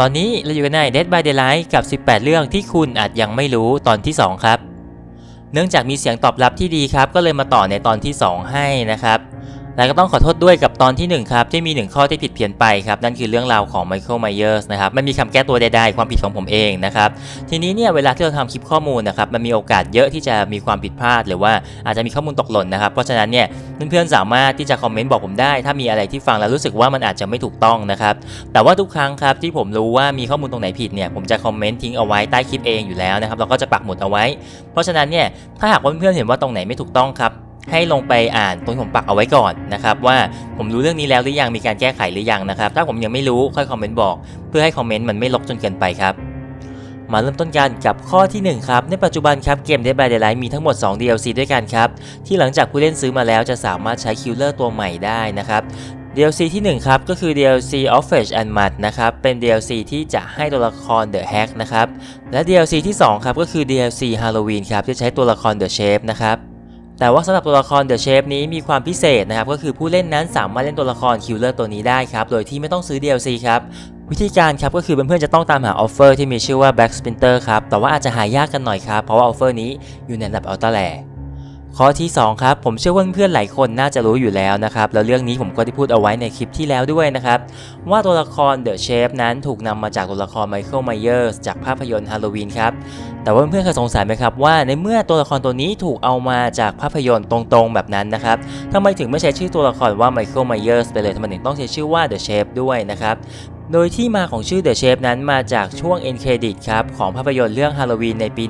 ตอนนี้เราอยู่กันใน Dead by Daylight กับ 18 เรื่องที่คุณอาจยังไม่รู้ตอนที่ 2 ครับ เนื่องจากมีเสียงตอบรับที่ดีครับ ก็เลยมาต่อในตอนที่ 2 ให้นะครับ และก็ต้องขอโทษด้วยกับตอนที่ 1 ครับ ที่มี 1 ข้อที่ผิดเพี้ยนไปครับ นั่นคือเรื่องราวของไมเคิลไมเยอร์สนะครับไม่มีคำแก้ตัวใดๆ ความผิดของผมเองนะครับ ทีนี้เนี่ยเวลาที่เราทำคลิปข้อมูลนะครับมันมีโอกาสเยอะที่จะมีความผิดพลาด หรือว่าอาจจะมีข้อมูลตกหล่นนะครับ เพราะฉะนั้นเนี่ยเพื่อนๆสามารถที่จะคอมเมนต์บอกผมได้ ถ้ามีอะไรที่ฟังแล้วรู้สึกว่ามันอาจจะไม่ถูกต้องนะครับแต่ว่าทุกครั้งครับที่ผมรู้ว่ามีข้อมูลตรงไหนผิดเนี่ยผมจะคอมเมนต์ทิ้งเอาไว้ใต้คลิปเองอยู่แล้วนะครับเราก็จะปักหมุดเอาไว้ เพราะฉะนั้นเนี่ยถ้าหากว่าเพื่อนๆเห็นว่าตรงไหนไม่ถูกต้องครับ ให้ลงไปอ่านตรงที่ผมปักเอาไว้ก่อนนะครับว่าผมรู้เรื่องนี้แล้วหรือยังมีการแก้ไขหรือยังนะครับ ถ้าผมยังไม่รู้ค่อยคอมเมนต์บอก เพื่อให้คอมเมนต์มันไม่ลกจนเกินไปครับมาเริ่มต้นกันกับข้อที่ 1 ครับ ในปัจจุบันครับเกม Dead by Daylight มีทั้งหมด 2 DLC ด้วยกันครับ ที่หลังจากผู้เล่นซื้อมาแล้วจะสามารถใช้คิลเลอร์ตัวใหม่ได้นะครับ DLC ที่ 1 ครับ ก็คือ DLC of Flesh and Mud นะครับ เป็น DLC ที่จะให้ตัวละคร The Hack นะครับ และ DLC ที่ 2 ครับ ก็คือ DLC Halloween ครับที่ใช้ตัวละคร The Shape นะครับ แต่ว่าสำหรับตัวละครเดอะเชฟนี้มีความพิเศษนะครับก็คือผู้เล่นนั้นสามารถเล่นตัวละครคิลเลอร์ตัวนี้ได้ครับโดยที่ไม่ต้องซื้อ DLC ครับวิธีการครับก็คือเพื่อนๆจะต้องตามหาออฟเฟอร์ที่มีชื่อว่า Back Splinter ครับแต่ว่าอาจจะหายากกันหน่อยครับเพราะว่าออฟเฟอร์นี้อยู่ในระดับอัลต a าแล ข้อที่ 2 ครับ ผมเชื่อว่าเพื่อนๆหลายคนน่าจะรู้อยู่แล้วนะครับ แล้วเรื่องนี้ผมก็ได้พูดเอาไว้ในคลิปที่แล้วด้วยนะครับ ว่าตัวละคร The Shape นั้นถูกนำมาจากตัวละคร Michael Myers จากภาพยนตร์ Halloween ครับ แต่ว่าเพื่อนๆเคยสงสัยไหมครับว่าในเมื่อตัวละครตัวนี้ถูกเอามาจากภาพยนตร์ตรงๆแบบนั้นนะครับทำไมถึงไม่ใช้ชื่อตัวละครว่า Michael Myers ไปเลยทำไมถึงต้องใช้ชื่อว่า The Shape ด้วยนะครับ โดยที่มาของชื่อ The Shape นั้นมาจากช่วง End Credit ครับของภาพยนตร์เรื่อง Halloween ในปี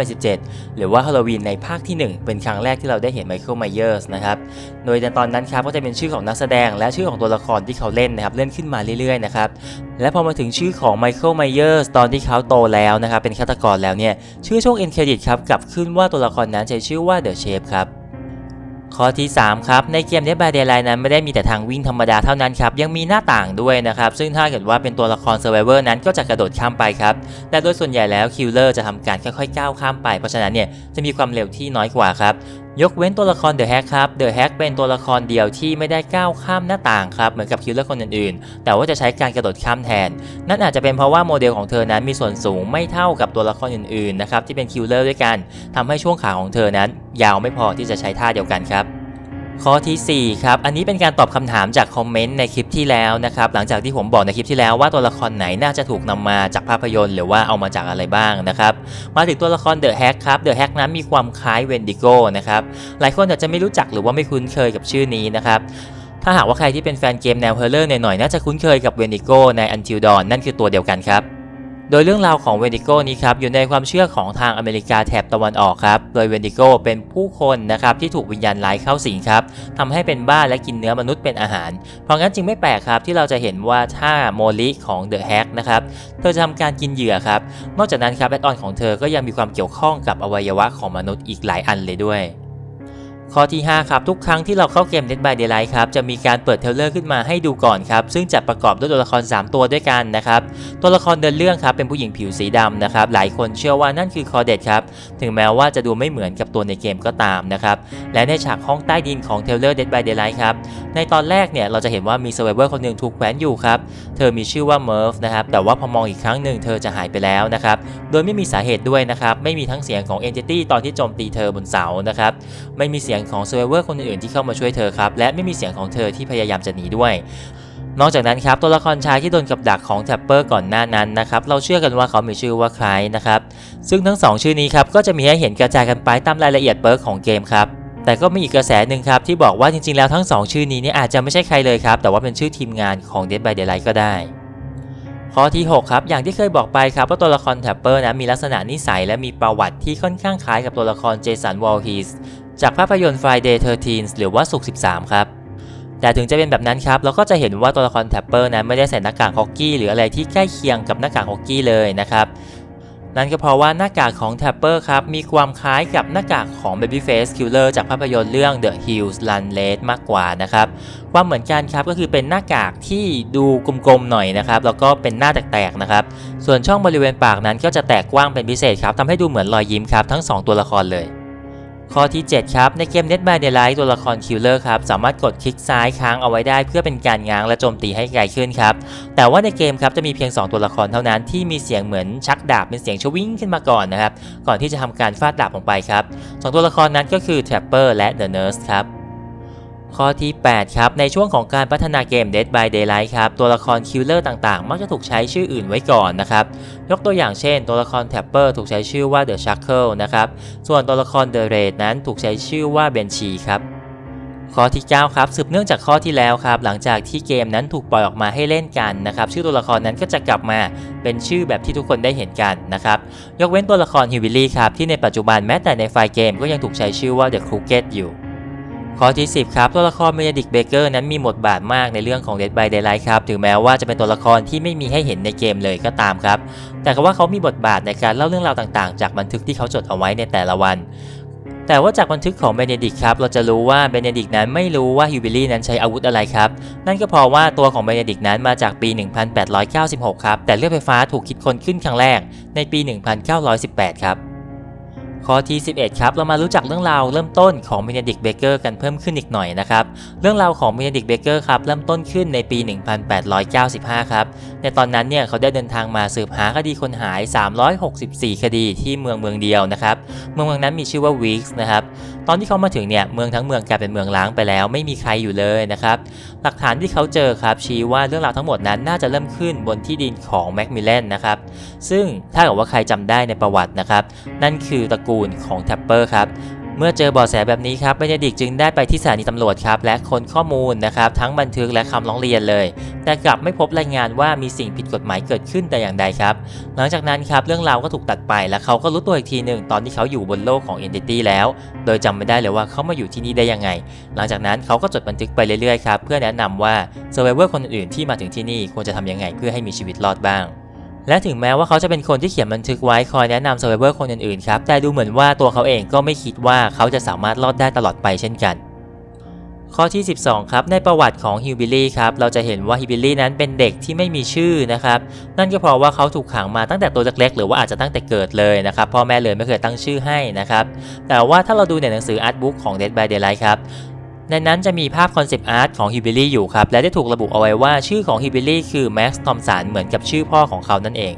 1987 หรือว่า Halloween ในภาคที่ 1 เป็นครั้งแรกที่เราได้เห็น Michael Myers นะครับ โดยในตอนนั้นครับก็จะเป็นชื่อของนักแสดง และชื่อของตัวละครที่เขาเล่นนะครับเล่นขึ้นมาเรื่อยๆนะครับ และพอมาถึงชื่อของ Michael Myers ตอนที่เขาโตแล้วนะครับเป็นฆาตกรแล้วเนี่ยชื่อช่วง End Credit ครับกลับขึ้นว่าตัวละครนั้นใช้ชื่อว่า The Shape ครับ ข้อที่ 3 ครับ ในเกม Dead by Daylight นั้นไม่ได้มีแต่ทางวิ่งธรรมดาเท่านั้นครับ ยังมีหน้าต่างด้วยนะครับ ซึ่งถ้าเกิดว่าเป็นตัวละครเซอร์ไวเวอร์นั้นก็จะกระโดดข้ามไปครับและโดยส่วนใหญ่แล้วคิลเลอร์จะทำการค่อยๆก้าวข้ามไปเพราะฉะนั้นเนี่ยจะมีความเร็วที่น้อยกว่าครับ ยกเว้นตัวละครเดอะแฮกครับ เดอะแฮกเป็นตัวละครเดียวที่ไม่ได้ก้าวข้ามหน้าต่างครับ เหมือนกับคิลเลอร์คนอื่นๆ แต่ว่าจะใช้การกระโดดข้ามแทน นั่นอาจจะเป็นเพราะว่าโมเดลของเธอนั้นมีส่วนสูงไม่เท่ากับตัวละครอื่นๆนะครับที่เป็นคิลเลอร์ด้วยกันทำให้ช่วงขาของเธอนั้น ยาวไม่พอที่จะใช้ท่าเดียวกันครับ ข้อทีสี่ 4 ครับ อันนี้เป็นการตอบคำถามจากคอมเมนต์ในคลิปที่แล้วนะครับ หลังจากที่ผมบอกในคลิปที่แล้วว่าตัวละครไหนน่าจะถูกนำมาจากภาพยนตร์หรือว่าเอามาจากอะไรบ้างนะครับ มาถึงตัวละครเดอะแฮกครับ เดอะแฮกนั้นมีความคล้ายเวนดิโก้นะครับ หลายคนอาจจะไม่รู้จักหรือว่าไม่คุ้นเคยกับชื่อนี้นะครับถ้าหากว่าใครที่เป็นแฟนเกมแนวเฮอร์เรอร์หน่อยๆน่าจะคุ้นเคยกับเวนดิโกใน Until Dawn นั่นคือตัวเดียวกันครับ โดยเรื่องราวของเวนดิโก้นี้ครับอยู่ในความเชื่อของทางอเมริกาแถบตะวันออกครับ โดยเวนดิโก้เป็นผู้คนนะครับที่ถูกวิญญาณร้ายเข้าสิงครับทำให้เป็นบ้าและกินเนื้อมนุษย์เป็นอาหาร เพราะงั้นจึงไม่แปลกครับที่เราจะเห็นว่าถ้าโมลิของเดอะแฮกนะครับเธอจะทำการกินเหยื่อครับ นอกจากนั้นครับแอดออนของเธอก็ยังมีความเกี่ยวข้องกับอวัยวะของมนุษย์อีกหลายอันเลยด้วย ข้อที่ 5 ครับ ทุกครั้งที่เราเข้าเกม Dead by Daylight ครับจะมีการเปิดเทลเลอร์ขึ้นมาให้ดูก่อนครับ ซึ่งจะประกอบด้วยตัวละคร 3 ตัวด้วยกันนะครับ ตัวละครเดินเรื่องครับเป็นผู้หญิงผิวสีดำนะครับ หลายคนเชื่อว่านั่นคือคอเดตครับ ถึงแม้ว่าจะดูไม่เหมือนกับตัวในเกมก็ตามนะครับ และในฉากห้องใต้ดินของเทลเลอร์ Dead by Daylight ครับ ในตอนแรกเนี่ยเราจะเห็นว่ามี Survivor คนหนึ่งถูกแขวนอยู่ครับ เธอมีชื่อว่าเมิร์ฟนะครับ แต่ว่าพอมองอีกครั้งหนึ่งเธอจะหายไปแล้วนะครับ โดยไม่มีสาเหตุด้วยนะครับ ไม่มีทั้งเสียงของ Entity ตอนที่โจมตีเธอบนเสานะครับ ไม่มีเสียงของ Survivor คนอื่นๆที่เข้ามาช่วยเธอครับ และไม่มีเสียงของเธอที่พยายามจะหนีด้วยนอกจากนั้นครับตัวละครชายที่โดนกับดักของแท็ปเปอร์ก่อนหน้านั้นนะครับเราเชื่อกันว่าเขามีชื่อว่าใครนะครับซึ่งทั้งสองชื่อนี้ครับก็จะมีให้เห็นกระจายกันไปตามรายละเอียดเปิร์กของเกมครับแต่ก็มีอีกกระแสหนึ่งครับที่บอกว่าจริงๆแล้วทั้งสองชื่อนี้เนี่ยอาจจะไม่ใช่ใครเลยครับแต่ว่าเป็นชื่อทีมงานของ Dead by Daylight ก็ได้ข้อที่ 6 ครับ อย่างที่เคยบอกไปครับว่าตัวละครแท็ปเปอร์นะมีลักษณะนิสัยและมีประวัติที่ค่อนข้างคล้ายกับตัวละครเจสันวอลฮีส จากภาพยนตร์ Friday 13 หรือว่าสุกร์13 ครับ แต่ถึงจะเป็นแบบนั้นครับ เราก็จะเห็นว่าตัวละครแท็ปเปอร์นั้นไม่ได้ใส่หน้ากากฮอกกี้หรืออะไรที่ใกล้เคียงกับหน้ากากฮอกกี้เลยนะครับ นั่นก็เพราะว่าหน้ากากของแท็ปเปอร์ครับ มีความคล้ายกับหน้ากากของ Babyface Killer จากภาพยนตร์เรื่อง The Hills Run Red มากกว่านะครับ ความเหมือนกันครับก็คือเป็นหน้ากากที่ดูกลมๆหน่อยนะครับ แล้วก็เป็นหน้าแตกๆนะครับ ส่วนช่องบริเวณปากนั้นก็จะแตกกว้างเป็นพิเศษครับทำให้ดูเหมือนรอยยิ้มครับทั้ง 2 ตัวละครเลย ข้อที่ 7 ครับ ในเกม Dead by Daylight ตัวละครคิลเลอร์ครับ สามารถกดคลิกซ้ายค้างเอาไว้ได้เพื่อเป็นการง้างและโจมตีให้ไกลขึ้นครับ แต่ว่าในเกมครับจะมีเพียง 2 ตัวละครเท่านั้นที่มีเสียงเหมือนชักดาบเป็นเสียงชวิ้งขึ้นมาก่อนนะครับ ก่อนที่จะทำการฟาดดาบลงไปครับสองตัวละครนั้นก็คือ Trapper และ The Nurse ครับ ข้อที่ 8 ครับ ในช่วงของการพัฒนาเกม Dead by Daylight ครับ ตัวละครคิลเลอร์ต่างๆ มักจะถูกใช้ชื่ออื่นไว้ก่อนนะครับ ยกตัวอย่างเช่น ตัวละคร Tapper ถูกใช้ชื่อว่า The Shackle นะครับ ส่วนตัวละคร The Raid นั้นถูกใช้ชื่อว่า Banshee ครับข้อที่ 9 ครับ สืบเนื่องจากข้อที่แล้วครับ หลังจากที่เกมนั้นถูกปล่อยออกมาให้เล่นกันนะครับ ชื่อตัวละครนั้นก็จะกลับมาเป็นชื่อแบบที่ทุกคนได้เห็นกันนะครับ ยกเว้นตัวละครฮิวิลลี่ครับ ที่ในปัจจุบันแม้แต่ในไฟล์เกมก็ยังถูกใช้ชื่อว่า The Crooked อยู่ ข้อที่ 10 ครับ ตัวละครเมเนดิกเบเกอร์นั้นมีบทบาทมากในเรื่องของ Dead by Daylight ครับ ถึงแม้ว่าจะเป็นตัวละครที่ไม่มีให้เห็นในเกมเลยก็ตามครับ แต่ก็ว่าเขามีบทบาทในการเล่าเรื่องราวต่างๆ จากบันทึกที่เขาจดเอาไว้ในแต่ละวัน แต่ว่าจากบันทึกของเบเนดิกครับ เราจะรู้ว่าเบเนดิกนั้นไม่รู้ว่าฮิวบิลลี่นั้นใช้อาวุธอะไรครับ นั่นก็เพราะว่าตัวของเบเนดิกนั้นมาจากปี 1896 ครับ แต่เลือดไฟฟ้าถูกคิดค้นขึ้นครั้งแรกในปี 1918 ครับ ข้อที่ 11 ครับ เรามารู้จักเรื่องราวเริ่มต้นของเบเนดิกเบเกอร์กันเพิ่มขึ้นอีกหน่อยนะครับ เรื่องราวของเบเนดิกเบเกอร์ครับ เริ่มต้นขึ้นในปี 1895 ครับ ในตอนนั้นเนี่ยเขาได้เดินทางมาสืบหาคดีคนหาย 364 คดีที่เมืองเมืองเดียวนะครับ เมืองเมืองนั้นมีชื่อว่าวีกส์นะครับ ตอนที่เขามาถึงเนี่ยเมืองทั้งเมืองกลายเป็นเมืองล้างไปแล้ว ไม่มีใครอยู่เลยนะครับ หลักฐานที่เขาเจอครับชี้ว่าเรื่องราวทั้งหมดนั้นน่าจะเริ่มขึ้นบนที่ดินของแมคมิลเลนนะครับ ซึ่งถ้าเกิดว่าใครจำได้ในประวัตินะครับ นั่นคือตระกูลของแท็ปเปอร์ครับเมื่อเจอเบาะแสแบบนี้ครับเบเนดิกจึงได้ไปที่สถานีตำรวจครับและคนข้อมูลนะครับทั้งบันทึกและคำร้องเรียนเลย แต่กลับไม่พบรายงานว่ามีสิ่งผิดกฎหมายเกิดขึ้นแต่อย่างใดครับ หลังจากนั้นครับเรื่องราวก็ถูกตัดไปและเขาก็รู้ตัวอีกทีหนึ่งตอนที่เขาอยู่บนโลกของ Entity แล้ว โดยจำไม่ได้เลยว่าเขามาอยู่ที่นี่ได้ยังไง หลังจากนั้นเขาก็จดบันทึกไปเรื่อยๆครับเพื่อแนะนำว่า Survivor คนอื่นๆที่มาถึงที่นี่ควรจะทำยังไงเพื่อให้มีชีวิตรอดบ้าง และถึงแม้ว่าเขาจะเป็นคนที่เขียนบันทึกไว้คอยแนะนำ Survivor คนอื่นๆครับ แต่ดูเหมือนว่าตัวเขาเองก็ไม่คิดว่าเขาจะสามารถรอดได้ตลอดไปเช่นกัน ข้อที่ 12 ครับ ในประวัติของฮิวบิลลี่ครับ เราจะเห็นว่าฮิวบิลลี่นั้นเป็นเด็กที่ไม่มีชื่อนะครับ นั่นก็เพราะว่าเขาถูกขังมาตั้งแต่ตัวเล็กๆ หรือว่าอาจจะตั้งแต่เกิดเลยนะครับ พ่อแม่เลยไม่เคยตั้งชื่อให้นะครับ แต่ว่าถ้าเราดูในหนังสืออาร์ตบุ๊กของ Dead by Daylight ครับ ในนั้นจะมีภาพคอนเซปต์อาร์ตของฮิวบิลี่อยู่ครับ และได้ถูกระบุเอาไว้ว่าชื่อของฮิวบิลลี่คือแม็กซ์ทอมสันเหมือนกับชื่อพ่อของเขานั่นเอง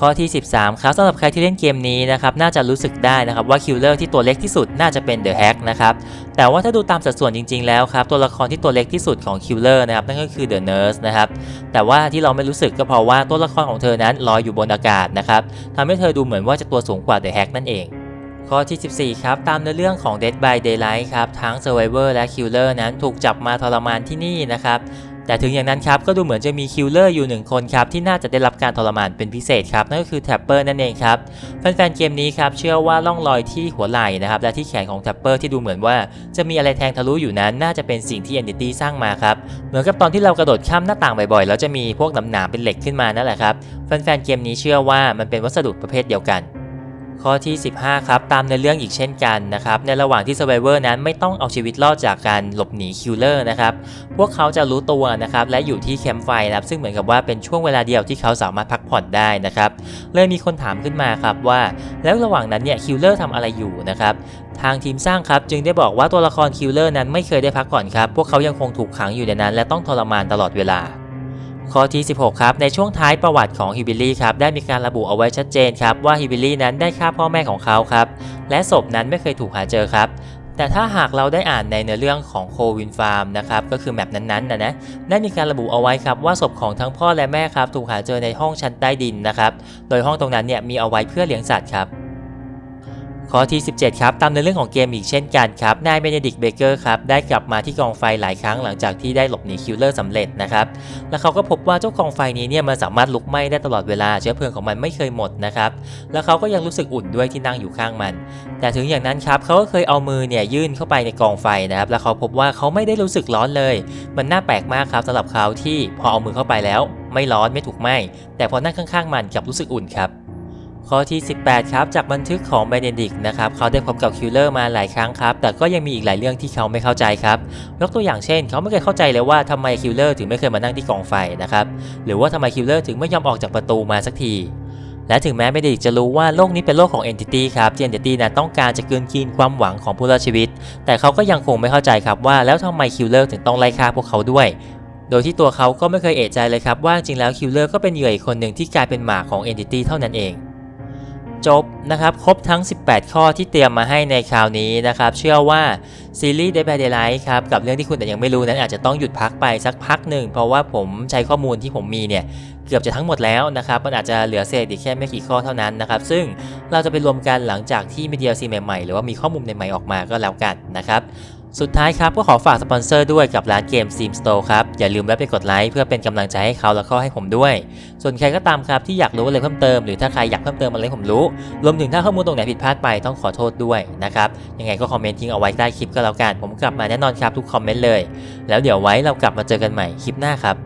ข้อที่ 13 ครับสำหรับใครที่เล่นเกมนี้นะครับน่าจะรู้สึกได้นะครับว่าคิลเลอร์ที่ตัวเล็กที่สุดน่าจะเป็นเดอะแฮกนะครับแต่ว่าถ้าดูตามสัดส่วนจริงๆแล้วครับตัวละครที่ตัวเล็กที่สุดของคิลเลอร์นะครับนั่นก็คือเดอะเนิร์สนะครับแต่ว่าที่เราไม่รู้สึกก็เพราะว่าตัวละครของเธอนั้นลอยอยู่บนอากาศนะครับทำให้เธอดูเหมือนว่าจะตัวสูงกว่าเดอะแฮกนั่นเอง ข้อที่ 14 ครับตามเนื้อเรื่องของ Dead by Daylight ครับทั้ง Survivor และ Killer นั้นถูกจับมาทรมานที่นี่นะครับแต่ถึงอย่างนั้นครับก็ดูเหมือนจะมีคิลเลอร์อยู่หนึ่งคนครับที่น่าจะได้รับการทรมานเป็นพิเศษครับนั่นก็คือแท็ปเปอร์นั่นเองครับแฟนๆเกมนี้ครับเชื่อว่าร่องรอยที่หัวไหล่นะครับและที่แขนของแท็ปเปอร์ที่ดูเหมือนว่าจะมีอะไรแทงทะลุอยู่นั้น น่าจะเป็นสิ่งที่ Entity สร้างมาครับเหมือนกับตอนที่เรากระโดดข้ามหน้าต่างบ่อยๆแล้วจะมีพวกหนามๆเป็นเหล็กขึ้นมานั่นแหละครับแฟนๆเกมนี้เชื่อว่ามันเป็นวัสดุประเภทเดียวกัน ข้อที่ 15 ครับ ตามในเรื่องอีกเช่นกันนะครับ ในระหว่างที่ Survivor นั้นไม่ต้องเอาชีวิตรอดจากการหลบหนี Killer นะครับ พวกเขาจะรู้ตัวนะครับ และอยู่ที่แคมป์ไฟนะครับ ซึ่งเหมือนกับว่าเป็นช่วงเวลาเดียวที่เขาสามารถพักผ่อนได้นะครับ เลยมีคนถามขึ้นมาครับว่า แล้วระหว่างนั้นเนี่ย Killer ทำอะไรอยู่นะครับทางทีมสร้างครับจึงได้บอกว่าตัวละคร Killer นั้นไม่เคยได้พักผ่อนครับ พวกเขายังคงถูกขังอยู่ในนั้น และต้องทรมานตลอดเวลา ข้อที่ 16 ครับ ในช่วงท้ายประวัติของฮิบิลี่ครับ ได้มีการระบุเอาไว้ชัดเจนครับ ว่าฮิบิลี่นั้นได้ฆ่าพ่อแม่ของเขาครับ และศพนั้นไม่เคยถูกหาเจอครับ แต่ถ้าหากเราได้อ่านในเนื้อเรื่องของโควินฟาร์มนะครับ ก็คือแมปนั้นๆนะนะ ได้มีการระบุเอาไว้ครับว่าศพของทั้งพ่อและแม่ครับ ถูกหาเจอในห้องชั้นใต้ดินนะครับ โดยห้องตรงนั้นเนี่ยมีเอาไว้เพื่อเลี้ยงสัตว์ครับ ข้อที่ 17 ครับ ตามในเรื่องของเกมอีกเช่นกันครับ นายเบเนดิกเบเกอร์ครับ ได้กลับมาที่กองไฟหลายครั้งหลังจากที่ได้หลบหนีคิลเลอร์สำเร็จนะครับ แล้วเขาก็พบว่าเจ้ากองไฟนี้เนี่ยมันสามารถลุกไหม้ได้ตลอดเวลาเชื้อเพลิงของมันไม่เคยหมดนะครับ แล้วเขาก็ยังรู้สึกอุ่นด้วยที่นั่งอยู่ข้างมัน แต่ถึงอย่างนั้นครับเขาก็เคยเอามือเนี่ยยื่นเข้าไปในกองไฟนะครับ แล้วเขาพบว่าเขาไม่ได้รู้สึกร้อนเลย มันน่าแปลกมากครับสำหรับเขาที่พอเอามือเข้าไปแล้ว ไม่ร้อนไม่ถูกไหม้แต่พอนั่งข้างๆ มันกลับรู้สึกอุ่นครับ ข้อที่ 18 ครับ จากบันทึกของเบเนดิกนะครับ เขาได้พบกับคิลเลอร์มาหลายครั้งครับ แต่ก็ยังมีอีกหลายเรื่องที่เขาไม่เข้าใจครับ ยกตัวอย่างเช่น เขาไม่เคยเข้าใจเลยว่าทำไมคิลเลอร์ถึงไม่เคยมานั่งที่กองไฟนะครับ หรือว่าทำไมคิลเลอร์ถึงไม่ยอมออกจากประตูมาสักที และถึงแม้เบเดดิกจะรู้ว่าโลกนี้เป็นโลกของ Entity ครับที่ Entity นั้นต้องการจะกลืนกินความหวังของผู้รอดชีวิต แต่เขาก็ยังคงไม่เข้าใจครับว่าแล้วทำไมคิลเลอร์ถึงต้องไล่ฆ่าพวกเขาด้วยโดยที่ตัวเขาก็ไม่เคยเอะใจเลยครับว่าจริงแล้วคิลเลอร์ก็เป็นเหยื่ออีกคนหนึ่งที่กลายเป็นหมาของ Entity เท่านั้นเอง จบนะครับครบทั้ง 18 ข้อที่เตรียมมาให้ในคราวนี้นะครับ เชื่อว่าซีรีส์ Dead by Daylight ครับกับเรื่องที่คุณแต่ยังไม่รู้นั้นอาจจะต้องหยุดพักไปสักพักหนึ่ง เพราะว่าผมใช้ข้อมูลที่ผมมีเนี่ย เกือบจะทั้งหมดแล้วนะครับ มันอาจจะเหลือเศษอีกแค่ไม่กี่ข้อเท่านั้นนะครับ ซึ่งเราจะไปรวมกันหลังจากที่มี DLC ใหม่ๆ หรือว่ามีข้อมูลใหม่ๆออกมาก็แล้วกันนะครับ สุดท้ายครับก็ขอฝากสปอนเซอร์ด้วยกับร้านเกม Steam Store ครับ อย่าลืมแวะไปกดไลค์เพื่อเป็นกำลังใจให้เขาแล้วก็ให้ผมด้วย ส่วนใครก็ตามครับที่อยากรู้อะไรเพิ่มเติมหรือถ้าใครอยากเพิ่มเติมอะไรให้ผมรู้ รวมถึงถ้าข้อมูลตรงไหนผิดพลาดไปต้องขอโทษด้วยนะครับ ยังไงก็คอมเมนต์ทิ้งเอาไว้ใต้คลิปก็แล้วกัน ผมกลับมาแน่นอนครับทุกคอมเมนต์เลย แล้วเดี๋ยวไว้เรากลับมาเจอกันใหม่คลิปหน้าครับ